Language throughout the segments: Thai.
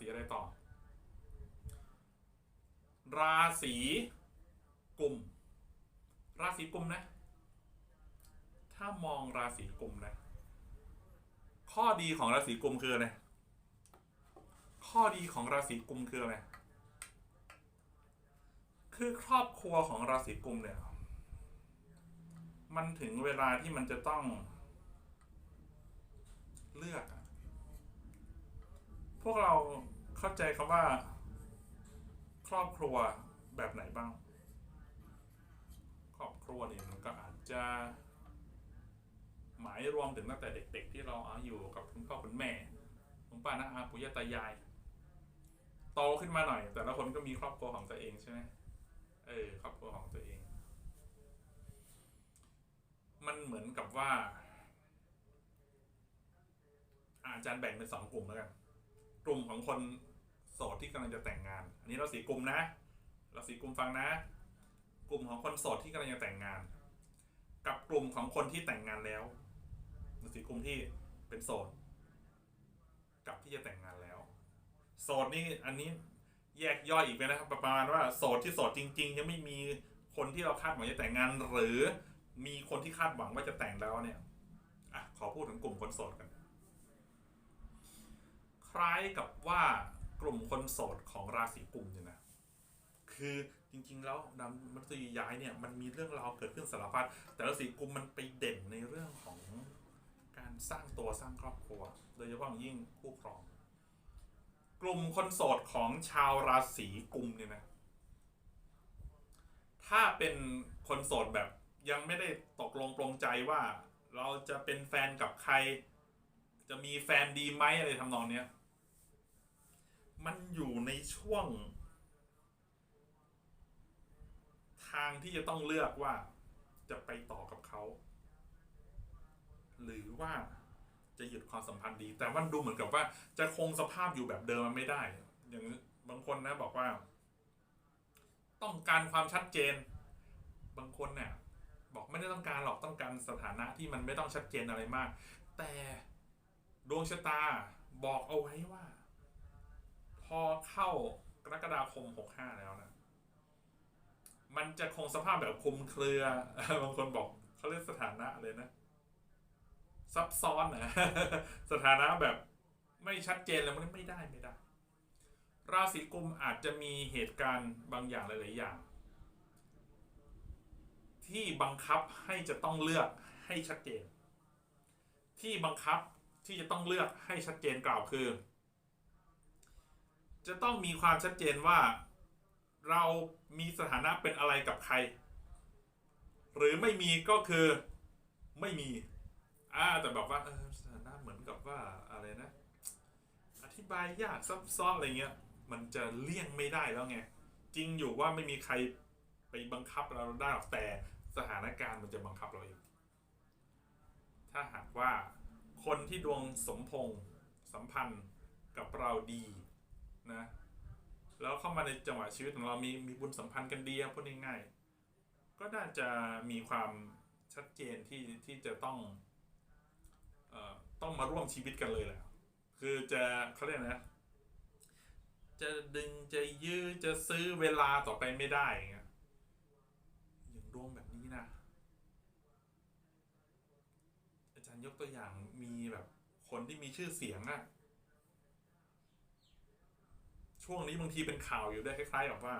ศีอะไรต่อ ราศีกุมราศีกุมนะ ถ้ามองราศีกุมนะ ข้อดีของราศีกุมคืออะไร ข้อดีของราศีกุมคืออะไร คือครอบครัวของราศีกุมเนี่ย มันถึงเวลาที่มันจะต้องเลือก พวกเราเข้าใจคำว่า ครอบครัวแบบไหนบ้าง ครอบครัวเนี่ยมันก็อาจจะหมายรวมถึงตั้งแต่เด็ก ๆ ที่เราอาอยู่กับคุณพ่อคุณแม่คุณป้าน้าอาปู่ย่าตายายโตขึ้นมาหน่อย แต่ละคนก็มีครอบครัวของตัวเองใช่ไหมเออครอบครัวของตัวเอง มันเหมือนกับว่า อาจารย์แบ่งเป็นสองกลุ่มแล้วกัน กลุ่มของคนโสดที่กำลังจะแต่งงาน อันนี้เราสีกลุ่มนะเราสีกลุ่มฟังนะ กลุ่มของคนโสดที่กำลังจะแต่งงาน กับกลุ่มของคนที่แต่งงานแล้วเราสีกลุ่มที่เป็นโสดกับที่จะแต่งงานแล้ว โสดนี่อันนี้แยกย่อยอีกไปนะครับประมาณว่าโสดที่โสดจริง ๆ ยังไม่มีคนที่เราคาดหวังจะแต่งงาน หรือมีคนที่คาดหวังว่าจะแต่งแล้วเนี่ยอะขอพูดถึงกลุ่มคนโสดกัน คล้ายกับว่ากลุ่มคนโสดของราศีกุมเนี่ยนะคือจริงๆแล้วดาวมฤตยูย้ายเนี่ยมันมีเรื่องราวเกิดขึ้นสารพัดแต่ราศีกุมมันไปเด่นในเรื่องของการสร้างตัวสร้างครอบครัว โดยเฉพาะยิ่งคู่ครอง กลุ่มคนโสดของชาวราศีกุมเนี่ยนะถ้าเป็นคนโสดแบบยังไม่ได้ตกลงปลงใจว่า เราจะเป็นแฟนกับใคร จะมีแฟนดีไหมอะไรทำนองเนี้ย มันอยู่ในช่วง ทางที่จะต้องเลือกว่าจะไปต่อกับเขา หรือว่าจะหยุดความสัมพันธ์ดี แต่มันดูเหมือนกับว่า จะคงสภาพอยู่แบบเดิมมันไม่ได้ อย่างบางคนนะบอกว่า ต้องการความชัดเจน บางคนเนี่ยบอกไม่ได้ต้องการหรอกต้องการสถานะที่มันไม่ต้องชัดเจนอะไรมาก แต่ดวงชะตาบอกเอาไว้ว่า เข้ากรกฎาคม65แล้วนะ มันจะคงสภาพแบบคลุมเครือบางคนบอกเขาเรียกสถานะเลยนะ ซับซ้อนนะสถานะแบบไม่ชัดเจนเลยมันไม่ได้ไม่ได้ ราศีกุมอาจจะมีเหตุการณ์บางอย่างหลาย ๆ อย่าง ที่บังคับให้จะต้องเลือกให้ชัดเจน ที่บังคับที่จะต้องเลือกให้ชัดเจนกล่าวคือ จะต้องมีความชัดเจนว่าเรามีสถานะเป็นอะไรกับใคร หรือไม่มีก็คือไม่มีอ่าแต่แบบว่าเออสถานะเหมือนกับว่าอะไรนะ อธิบายยากซับซ้อนอะไรเงี้ย มันจะเลี่ยงไม่ได้แล้วไง จริงอยู่ว่าไม่มีใครไปบังคับเราได้หรอกแต่สถานการณ์มันจะบังคับเราเองถ้าหากว่าคนที่ดวงสมพงษ์สัมพันธ์กับเราดี นะแล้วเข้ามาในจังหวะชีวิตของเรามีมีบุญสัมพันธ์กันดีอะพูดง่ายๆก็น่าจะมีความชัดเจนที่ที่จะต้องเอ่อต้องมาร่วมชีวิตกันเลยแหละคือจะเขาเรียกนะ จะดึงจะยื้อจะซื้อเวลาต่อไปไม่ได้อย่างเงี้ยอย่างดวงแบบนี้นะ อาจารย์ยกตัวอย่างมีแบบคนที่มีชื่อเสียงอะ ช่วงนี้บางทีเป็นข่าวอยู่ด้วยคล้ายๆแบบว่า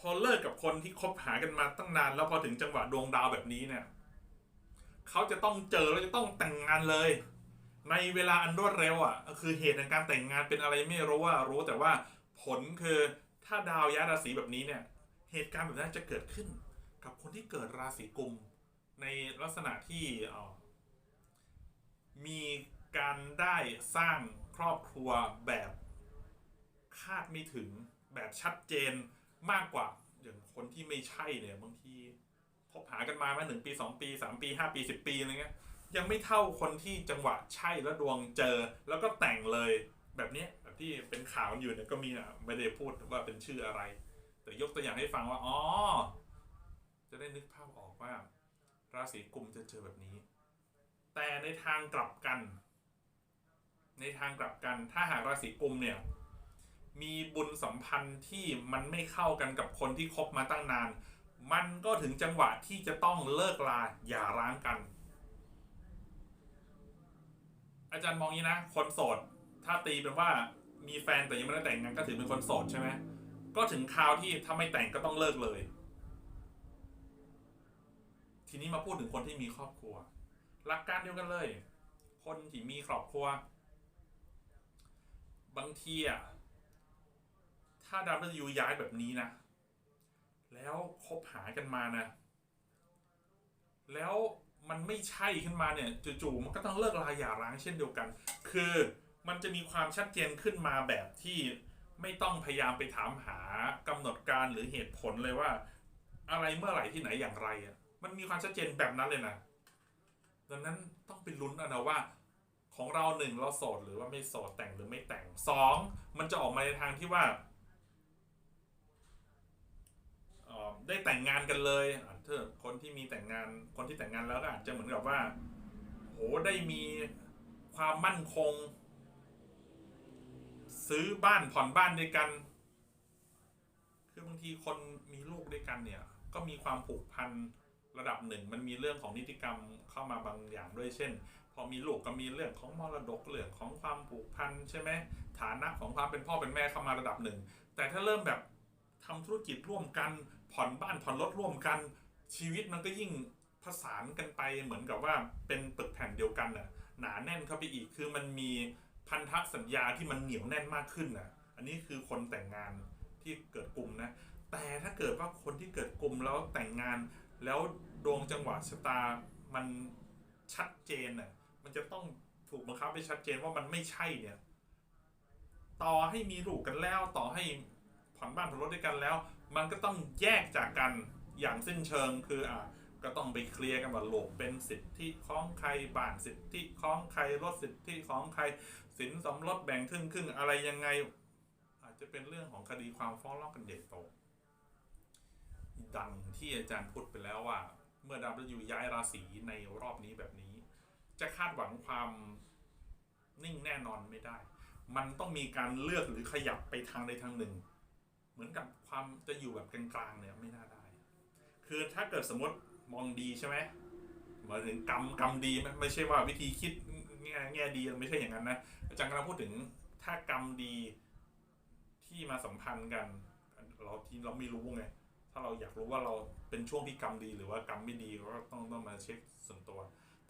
พอเลิกกับคนที่คบหากันมาตั้งนาน แล้วพอถึงจังหวะดวงดาวแบบนี้เนี่ยเขาจะต้องเจอแล้วจะต้องแต่งงานเลย ในเวลาอันรวดเร็วอะคือเหตุแห่งการแต่งงานเป็นอะไรไม่รู้ว่ารู้แต่ว่าผลคือถ้าดาวย้ายราศีแบบนี้เนี่ย เหตุการณ์แบบนั้นจะเกิดขึ้น กับคนที่เกิดราศีกุมในลักษณะที่ออมีการได้สร้าง ครอบครัวแบบคาดไม่ถึงแบบชัดเจนมากกว่า อย่างคนที่ไม่ใช่เนี่ยบางทีคบหากันมามาหนึ่งปีสองปีสามปีห้าปีสิบปีอะไรเงี้ยยังไม่เท่าคนที่จังหวะใช่แล้วดวงเจอ แล้วก็แต่งเลยแบบนี้แบบที่เป็นข่าวอยู่เนี่ยก็มีนะไม่ได้พูดว่าเป็นชื่ออะไร แต่ยกตัวอย่างให้ฟังว่าอ๋อจะได้นึกภาพออกว่า ราศีกุมจะเจอแบบนี้ แต่ในทางกลับกัน ในทางกลับกัน ถ้าหากราศีกุมเนี่ย มีบุญสัมพันธ์ที่มันไม่เข้ากันกับคนที่คบมาตั้งนาน มันก็ถึงจังหวะที่จะต้องเลิกลาอย่าร้างกัน อาจารย์มองงี้นะ คนโสด ถ้าตีเป็นว่ามีแฟนแต่ยังไม่ได้แต่งงานก็ถือเป็นคนโสดใช่ไหมก็ถึงคราวที่ถ้าไม่แต่งก็ต้องเลิกเลย ทีนี้มาพูดถึงคนที่มีครอบครัว หลักการเดียวกันเลย คนที่มีครอบครัว บางทีอะถ้าดาวพฤหัสย้ายแบบนี้นะ แล้วคบหากันมานะ แล้วมันไม่ใช่ขึ้นมาเนี่ยจู่ๆมันก็ต้องเลิกลาหย่าร้างเช่นเดียวกัน คือมันจะมีความชัดเจนขึ้นมาแบบที่ไม่ต้องพยายามไปถามหากำหนดการหรือเหตุผลเลยว่า อะไรเมื่อไหร่ที่ไหนอย่างไรอะมันมีความชัดเจนแบบนั้นเลยนะดังนั้นต้องไปลุ้นเอานะว่า ของเราหนึ่งเราโสดหรือว่าไม่โสดแต่งหรือไม่แต่งสองมันจะออกมาในทางที่ว่าเออได้แต่งงานกันเลยอะถ้าคนที่มีแต่งงานคนที่แต่งงานแล้วก็อาจจะเหมือนกับว่าโหได้มีความมั่นคง ซื้อบ้านผ่อนบ้านด้วยกัน คือบางทีคนมีลูกด้วยกันเนี่ย ก็มีความผูกพันระดับหนึ่ง มันมีเรื่องของนิติกรรมเข้ามาบางอย่างด้วยเช่น พอมีลูกก็มีเรื่องของมรดกเรื่องของความผูกพันใช่ไหมฐานะของความเป็นพ่อเป็นแม่เข้ามาระดับหนึ่ง แต่ถ้าเริ่มแบบทำธุรกิจร่วมกัน ผ่อนบ้านผ่อนรถร่วมกัน ชีวิตมันก็ยิ่งผสานกันไปเหมือนกับว่าเป็นปึกแผ่นเดียวกันน่ะหนาแน่นเข้าไปอีกคือมันมีพันธสัญญาที่มันเหนียวแน่นมากขึ้นน่ะ อันนี้คือคนแต่งงานที่เกิดกลุ่มนะ แต่ถ้าเกิดว่าคนที่เกิดกลุ่มแล้วแต่งงาน แล้วดวงจังหวะชะตามันชัดเจนน่ะ มันจะต้องถูกบังคับให้ชัดเจนว่ามันไม่ใช่เนี่ย ต่อให้มีลูกกันแล้ว ต่อให้ผ่อนบ้านผ่อนรถด้วยกันแล้ว มันก็ต้องแยกจากกันอย่างสิ้นเชิงคืออะก็ต้องไปเคลียร์กันว่าโลกเป็นสิทธิของใครบ้านสิทธิของใครรถสิทธิของใครสินสมรสแบ่งครึ่งครึ่งอะไรยังไง อาจจะเป็นเรื่องของคดีความฟ้องร้องกันใหญ่โตดังที่อาจารย์พูดไปแล้วว่า เมื่อดาวพฤหัสย้ายราศีในรอบนี้แบบนี้ จะคาดหวังความนิ่งแน่นอนไม่ได้ มันต้องมีการเลือกหรือขยับไปทางใดทางหนึ่ง เหมือนกับความจะอยู่แบบกลางๆเนี่ยไม่น่าได้ คือถ้าเกิดสมมติมองดีใช่ไหมมาถึงกรรมกรรมดีไม่ไม่ใช่ว่าวิธีคิดแง่แง่ดีไม่ใช่อย่างนั้นนะอาจารย์กำลังพูดถึงถ้ากรรมดีที่มาสัมพันธ์กัน เราที่เราไม่รู้ไงถ้าเราอยากรู้ว่าเราเป็นช่วงที่กรรมดีหรือว่ากรรมไม่ดีก็ต้องต้องมาเช็คส่วนตัว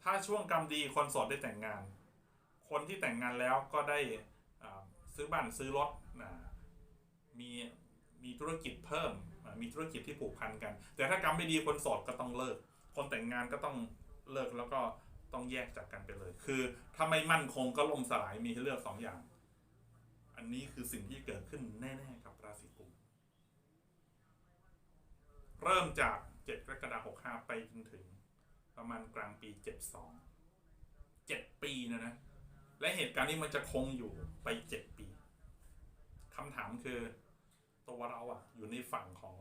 ถ้าช่วงกรรมดีคนโสดได้แต่งงาน คนที่แต่งงานแล้วก็ได้ซื้อบ้านซื้อรถมีมีธุรกิจเพิ่ม มีธุรกิจที่ผูกพันกัน แต่ถ้ากรรมไม่ดีคนโสดก็ต้องเลิก คนแต่งงานก็ต้องเลิกแล้วก็ต้องแยกจากกันไปเลย คือถ้าไม่มั่นคงก็ล่มสลายมีให้เลือกสองอย่าง อันนี้คือสิ่งที่เกิดขึ้นแน่ๆกับราศีกุม เริ่มจาก 7 กรกฎาคม65 ไปจนถึง ประมาณกลางปี 72 7 ปีนะนะ และเหตุการณ์นี้มันจะคงอยู่ไป 7 ปีคำถามคือตัวเราอะอยู่ในฝั่งของ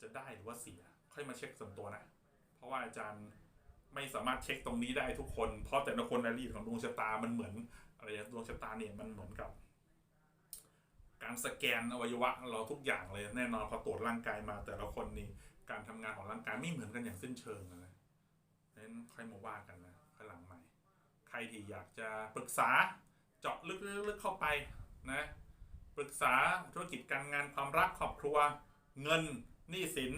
จะได้หรือว่าเสีย ค่อยมาเช็คส่วนตัวนะ เพราะว่าอาจารย์ไม่สามารถเช็คตรงนี้ได้ทุกคน เพราะแต่ละคนรายละเอียดของดวงชะตามันเหมือนอะไรนะดวงชะตาเนี่ยมันเหมือนกับ การสแกนอวัยวะเราทุกอย่างเลยแน่นอนพอตรวจร่างกายมาแต่ละคนนี่การทำงานของร่างกายไม่เหมือนกันอย่างสิ้นเชิงนะ นั้นค่อยมาว่ากันนะค่อยหลังใหม่ ใครที่อยากจะปรึกษาเจาะลึกๆเข้าไปนะปรึกษาธุรกิจการงานความรักครอบครัว เงินหนี้สิน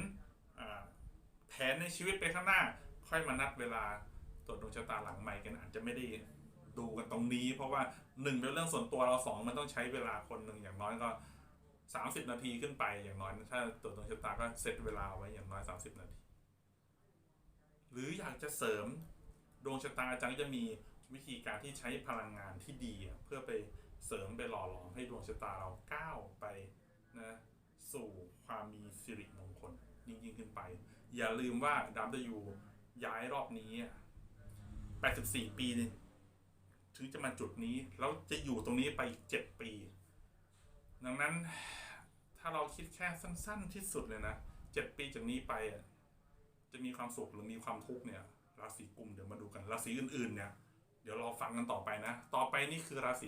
แผนในชีวิตไปข้างหน้า ค่อยมานัดเวลาตรวจดวงชะตาหลังใหม่กันอาจจะไม่ได้ดูกันตรงนี้ เพราะว่าหนึ่งเป็นเรื่องส่วนตัวเราสองมันต้องใช้เวลาคนหนึ่งอย่างน้อยก็ 30 นาทีขึ้นไปอย่างน้อยถ้าตรวจดวงชะตาก็เซตเวลาไว้อย่างน้อย 30 นาที ออยากจะเสริมดวงชะตาอาจารย์ก็จะมีวิธีการที่ใช้พลังงานที่ดีเพื่อไปเสริมไปหล่อหลอมให้ดวงชะตาเราก้าวไปนะสู่ความมีสิริมงคลยิ่งยิ่งขึ้นไป อย่าลืมว่าดาวยูย้ายรอบนี้ 84 ปีนี่ยถึงจะมาจุดนี้ แล้วจะอยู่ตรงนี้ไปอีก 7 ปี ดังนั้นถ้าเราคิดแค่สั้น ๆ ที่สุดเลยนะเจ็ดปีจากนี้ไป จะมีความสุขหรือมีความทุกข์เนี่ยราศีกุมเดี๋ยวมาดูกันราศีอื่นๆเนี่ยเดี๋ยวรอฟังกันต่อไปนะ ต่อไปนี่คือราศี